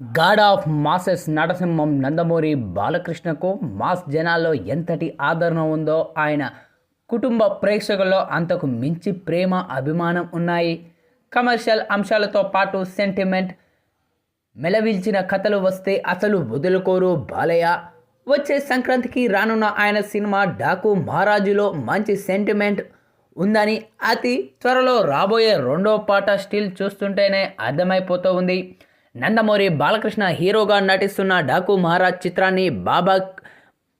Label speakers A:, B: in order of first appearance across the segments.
A: God of masses Narasimham Nandamuri బాలకృష్ణకు mass జనాల్లో ఎంతటి ఆదరణ ఉందో ఆయన కుటుంబ ప్రేక్షకుల్లో అంతకు మించి ప్రేమ అభిమానం ఉన్నాయి. కమర్షియల్ అంశాలతో పాటు సెంటిమెంట్ మెలవిల్చిన కథలు వస్తే అసలు వదులుకోరు బాలయ్య. వచ్చే సంక్రాంతికి రానున్న ఆయన సినిమా డాకు మహారాజులో మంచి సెంటిమెంట్ ఉందని అతి త్వరలో రాబోయే రెండో పాట స్టిల్ చూస్తుంటేనే అర్థమైపోతూ ఉంది. నందమూరి బాలకృష్ణ హీరోగా నటిస్తున్న డాకు మహారాజ్ చిత్రాన్ని బాబా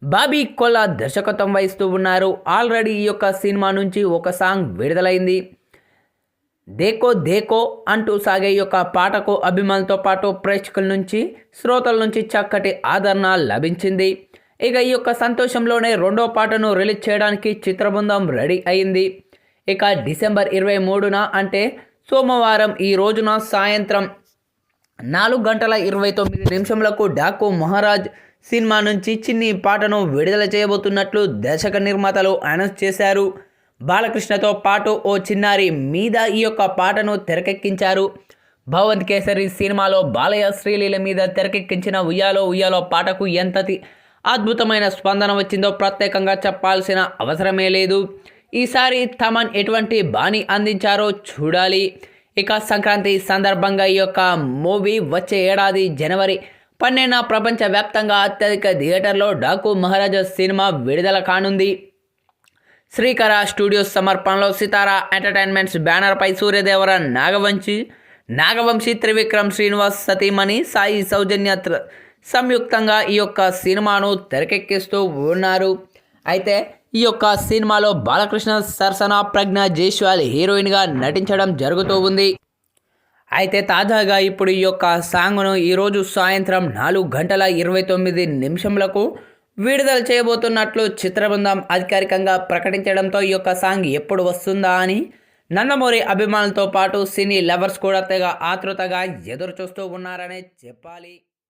A: బాబీ కొల్లా దర్శకత్వం వహిస్తూ ఉన్నారు. ఆల్రెడీ ఈ యొక్క సినిమా నుంచి ఒక సాంగ్ విడుదలైంది. దేకో దేకో అంటూ సాగే ఈ యొక్క పాటకు అభిమానులతో పాటు ప్రేక్షకుల నుంచి శ్రోతల నుంచి చక్కటి ఆదరణ లభించింది. ఇక ఈ యొక్క సంతోషంలోనే రెండో పాటను రిలీజ్ చేయడానికి చిత్రబృందం రెడీ అయింది. ఇక డిసెంబర్ ఇరవై మూడున అంటే సోమవారం ఈ రోజున సాయంత్రం నాలుగు గంటల ఇరవై తొమ్మిది నిమిషంలకు డాకు మహారాజ్ సినిమా నుంచి చిన్ని పాటను విడుదల చేయబోతున్నట్లు దర్శక నిర్మాతలు అనౌన్స్ చేశారు. బాలకృష్ణతో పాటు ఓ చిన్నారి మీద ఈ యొక్క పాటను తెరకెక్కించారు. భగవంత్ కేసరి సినిమాలో బాలయ్య శ్రీలీల మీద తెరకెక్కించిన ఉయ్యాలో ఉయ్యాలో పాటకు ఎంతటి అద్భుతమైన స్పందన వచ్చిందో ప్రత్యేకంగా చెప్పాల్సిన అవసరమే లేదు. ఈసారి తమన్ ఎటువంటి బాణి అందించారో చూడాలి. ఇక సంక్రాంతి సందర్భంగా ఈ యొక్క మూవీ వచ్చే ఏడాది జనవరి పన్నెండున ప్రపంచవ్యాప్తంగా అత్యధిక థియేటర్లో డాకు మహారాజా సినిమా విడుదల కానుంది. శ్రీకర స్టూడియోస్ సమర్పణలో సితారా ఎంటర్టైన్మెంట్స్ బ్యానర్పై సూర్యదేవర నాగవంశి నాగవంశి త్రివిక్రమ్ శ్రీనివాస్ సతీమణి సాయి సౌజన్య సంయుక్తంగా ఈ యొక్క సినిమాను తెరకెక్కిస్తూ ఉన్నారు. అయితే ఈ యొక్క సినిమాలో బాలకృష్ణ సరసన ప్రజ్ఞ జైస్వాల్ హీరోయిన్గా నటించడం జరుగుతూ ఉంది. అయితే తాజాగా ఇప్పుడు ఈ యొక్క సాంగ్ను ఈరోజు సాయంత్రం నాలుగు గంటల ఇరవై తొమ్మిది నిమిషములకు విడుదల చేయబోతున్నట్లు చిత్రబృందం అధికారికంగా ప్రకటించడంతో ఈ యొక్క సాంగ్ ఎప్పుడు వస్తుందా అని నందమూరి అభిమానులతో పాటు సినీ లవర్స్ కూడా తెగ ఆతృతగా ఎదురు చూస్తూ ఉన్నారనే చెప్పాలి.